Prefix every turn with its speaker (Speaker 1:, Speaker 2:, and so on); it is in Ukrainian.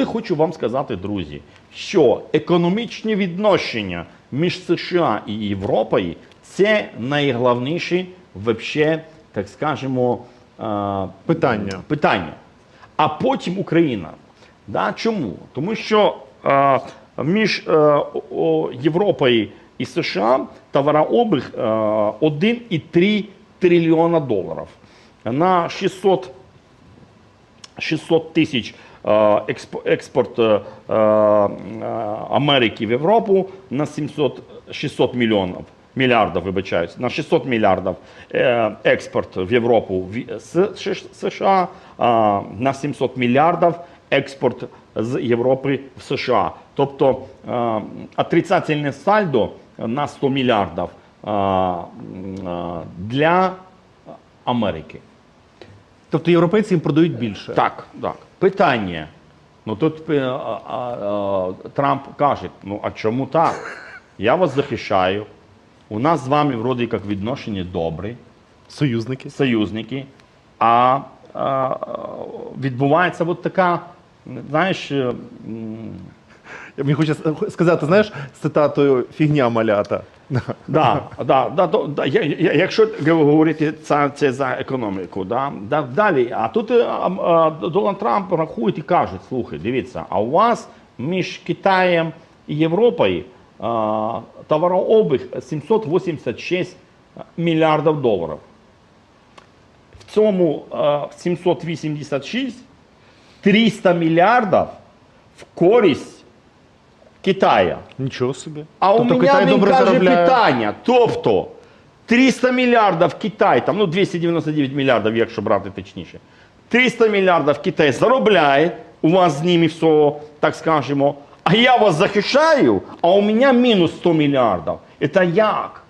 Speaker 1: Я хочу вам сказати, друзі, що економічні відношення між США і Європою це найголовніше вообще, так скажемо, е,
Speaker 2: Питання.
Speaker 1: питання. А потім Україна. Да? Чому? Тому що е, між е, Європою і США товарообіг е, 1,3 трильйона доларів. На 600 600 тисяч е, експорт е, е, Америки в Європу на 700, 600 мільйонів. Мільярдів, вибачаюсь, на 600 мільярдів експорт в Європу з США, на 700 мільярдів експорт з Європи в США. Тобто отрицательне сальдо на 100 мільярдів для Америки.
Speaker 2: Тобто європейці їм продають більше.
Speaker 1: Так, так. Питання. Ну тут е, а, а, а, Трамп каже: ну а чому так? Я вас захищаю. У нас з вами вроді як відношення добрі,
Speaker 2: Союзники.
Speaker 1: союзники. А, а відбувається от така, знаєш, е,
Speaker 2: Мені хоче сказати, знаєш, з цитатою фігня малята.
Speaker 1: Да, да, да, да, я- я- якщо говорити це, це за економіку, да, да, далі. А тут е, а, а, Дональд Трамп рахує і каже, слухай, дивіться, а у вас між Китаєм і Європою а, товарообіг 786 мільярдів доларів. В цьому а, 786 300 мільярдів в користь Китая.
Speaker 2: Нічого собі.
Speaker 1: А
Speaker 2: тобто
Speaker 1: у мене
Speaker 2: Китай
Speaker 1: він
Speaker 2: добре
Speaker 1: каже
Speaker 2: заробляє.
Speaker 1: питання. Тобто 300 мільярдів Китай, там, ну 299 мільярдів, якщо брати точніше. 300 мільярдів Китай заробляє, у вас з ними все, так скажемо, а я вас захищаю, а у мене мінус 100 мільярдів. Це як?